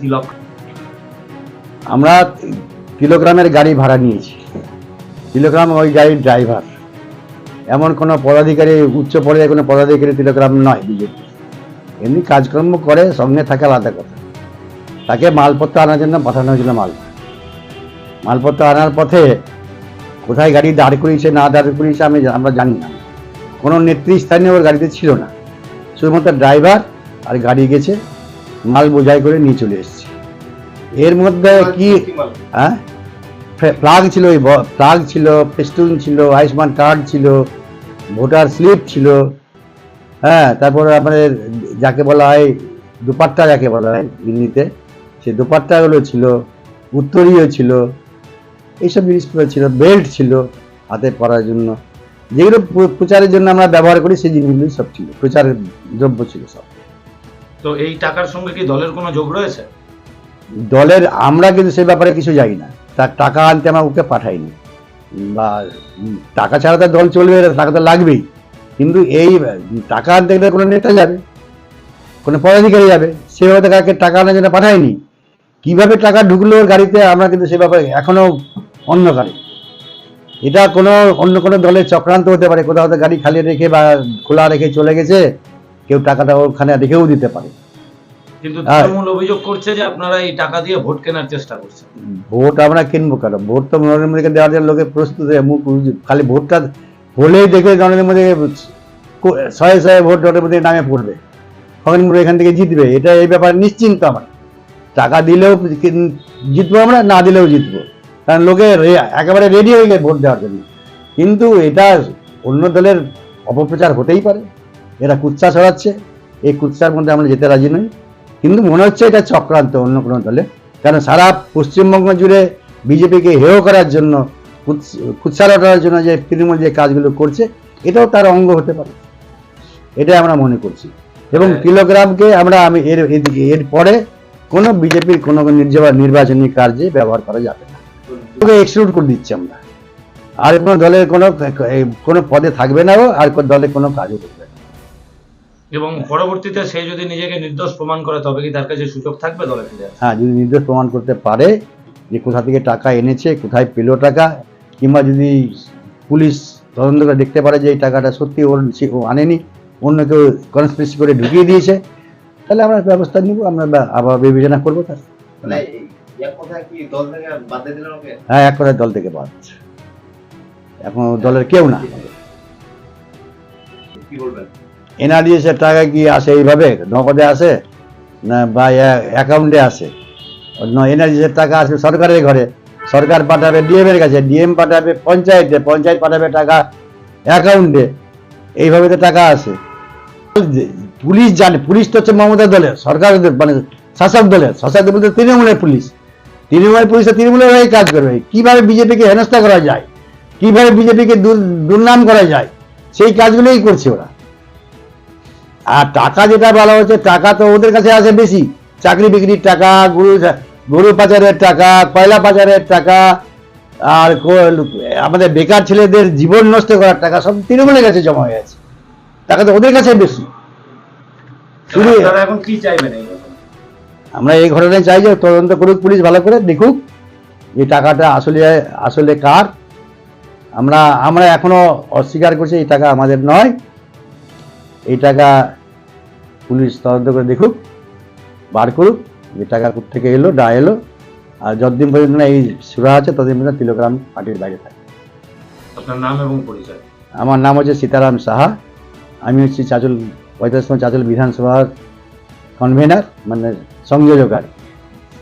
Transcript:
তিলক। আমরা কিলোগ্রামের গাড়ি ভাড়া নিয়েছি। কিলোগ্রাম ওই গাড়ির ড্রাইভার এমন কোনো পদাধিকারী, উচ্চ পর্যায়ে কোনো পদাধিকারী কিলোগ্রাম নয় বিজেপি। এমনি কাজকর্ম করে, সঙ্গে থাকে আলাদা কথা। তাকে মালপত্র আনার জন্য পাঠানো হয়েছিল মাল। মালপত্র আনার পথে কোথায় গাড়ি দাঁড় করিয়েছে, না দাঁড় করিয়েছে, আমি আমরা জানি না। কোনো নেতৃস্থানীয় ওর গাড়িতে ছিল না। শুধুমাত্র ড্রাইভার আর গাড়ি গেছে। মাল বোঝাই করে নিয়ে চলে এসেছে। এর মধ্যে কি হ্যাঁ? প্লাগ ছিল ওই প্লাগ ছিল পেস্টুন ছিল আয়ুষ্মান কার্ড ছিল ভোটার স্লিপ ছিল হ্যাঁ তারপরে আপনাদের যাকে বলা হয় দুপাট্টা যাকে বলা হয় হিন্দিতে সে দুপাট্টাগুলো ছিল উত্তরীয় ছিল এইসব জিনিসগুলো ছিল বেল্ট ছিল হাতে পরার জন্য। যেগুলো প্রচারের জন্য আমরা ব্যবহার করি সেই জিনিসগুলি সব ছিল প্রচারের দ্রব্য ছিল সব। তো এই টাকার সঙ্গে কি দলের কোনো যোগ রয়েছে? দলের, আমরা কিন্তু সে ব্যাপারে কিছু জানি না। তার টাকা আনতে আমরা ওকে পাঠাইনি। বা টাকা ছাড়া তো দল চলবে টাকা তো লাগবেই। কিন্তু এই টাকা আনতে গেলে কোনো নেতা যাবে, কোনো পদাধিকারী যাবে, সে হয়তো কাকে টাকা আনার জন্য পাঠায়নি। কীভাবে টাকা ঢুকলো ওর গাড়িতে, আমরা কিন্তু সে ব্যাপারে এখনও অন্ধকারে। এটা কোনো, অন্য কোনো দলের চক্রান্ত হতে পারে। কোথাও গাড়ি খালি রেখে বা খোলা রেখে চলে গেছে কেউ টাকাটা ওখানে রেখেও দিতে পারে। কিন্তু। তৃণমূল অভিযোগ করছে যে আপনারা এই টাকা দিয়ে ভোট কেনার চেষ্টা করছেন। ভোট আমরা কিনবো কেন? ভোট তো নরেন্দ্র মোদীকে দেওয়ার জন্য লোকে প্রস্তুত মুখ খালি ভোটটা হলেই দেখে নরেন্দ্র মোদী শয়ে শয়ে ভোট নরেন্দ্র মোদীর নামে পড়বে। খগেন মুর্মু এখান থেকে জিতবে। এটা এই ব্যাপারে নিশ্চিন্ত আমার। টাকা দিলেও জিতবো আমরা না দিলেও জিতবো। কারণ লোকে একেবারে রেডি হয়ে গেছে ভোট দেওয়ার জন্য। কিন্তু এটা অন্য দলের অপপ্রচার হতেই পারে। এরা কুৎসা ছড়াচ্ছে। এই কুৎসার মধ্যে আমরা যেতে রাজি নই। কিন্তু মনে হচ্ছে এটা চক্রান্ত অন্য কোনো দলে। কারণ সারা পশ্চিমবঙ্গ জুড়ে বিজেপিকে হেয় করার জন্য কুৎস- রটানোর জন্য যে তৃণমূল যে কাজগুলো করছে এটাও তার অঙ্গ হতে পারে। এটাই আমরা মনে করছি। এবং হ্যাঁ। কিলোগ্রামকে আমরা আমি এর এদিকে এর পরে কোনো বিজেপির কোনো নির্বাচনী কার্যে ব্যবহার করা যাবে না। ওকে এক্সক্লুড করে দিচ্ছি আমরা। আর কোনো দলের কোনো কোনো পদে থাকবে না ও আর কোনো দলে কোনো কাজও করবে না। এবং পরবর্তীতে সে যদি নিজেকে নির্দোষ প্রমাণ করে তবে কি তার কাছে সুযোগ থাকবে দলে ফিরে হ্যাঁ যদি নির্দোষ প্রমাণ করতে পারে যে কোথা থেকে টাকা এনেছে কোথায় পেল টাকা কিংবা যদি পুলিশ তদন্ত করে দেখতে পারে যে এই টাকাটা সত্যি ওর আনেনি অন্য কেউ কনস্পিরেসি করে ঢুকিয়ে দিয়েছে তাহলে আমরা ব্যবস্থা নিব আমরা আবার বিবেচনা করব তার। মানে হ্যাঁ এক কথায় দল থেকে বাদ। এখন দলের কেউ না। কি বলবেন? এনআরডিএসের টাকা কি আসে এইভাবে? নগদে আসে? না, বা অ্যাকাউন্টে আসে? এনআরডিএসের টাকা আসবে সরকারের ঘরে। সরকার পাঠাবে ডিএম এর কাছে, ডিএম পাঠাবে পঞ্চায়েতে, পঞ্চায়েত পাঠাবে টাকা অ্যাকাউন্টে। এইভাবে তো টাকা আসে। পুলিশ জানে, পুলিশ তো হচ্ছে মমতা দলের, সরকার মানে শাসক দলের। শাসক দল বলতে তৃণমূলের পুলিশ। তৃণমূলের পুলিশ তৃণমূলের হয়ে কাজ করবে। কীভাবে বিজেপিকে হেনস্থা করা যায়? কীভাবে বিজেপিকে দুর্নাম করা যায়? সেই কাজগুলোই করছে ওরা। আর টাকা যেটা বলা হচ্ছে টাকা তো ওদের কাছে আছে বেশি। চাকরি বিক্রির টাকা গরু গরু পাচারের টাকা কয়লা পাচারের টাকা আর আমাদের বেকার ছেলেদের জীবন নষ্ট করার টাকা সব তৃণমূলের কাছে জমা হয়ে আছে টাকা তো ওদের কাছে বেশি। শুধু এখন কি চাইবেন আমরা এই ঘটনায় চাই যে তদন্ত করুক পুলিশ ভালো করে দেখুক এই টাকাটা আসলে আসলে কার। আমরা আমরা এখনও অস্বীকার করছি এই টাকা আমাদের নয়। এই টাকা পুলিশ তদন্ত করে দেখুক বার করুক যে টাকা থেকে এলো ডা এলো আর যতদিন পর্যন্ত না এই সুরা আছে ততদিন পর্যন্ত তিলকরাম পার্টির বাইরে থাকে। আপনার নাম এবং পরিচয়? আমার নাম হচ্ছে সীতারাম সাহা। আমি হচ্ছি চাচল পঁয়তাল্লিশ চাচল বিধানসভার কনভেনার মানে সংযোজকার।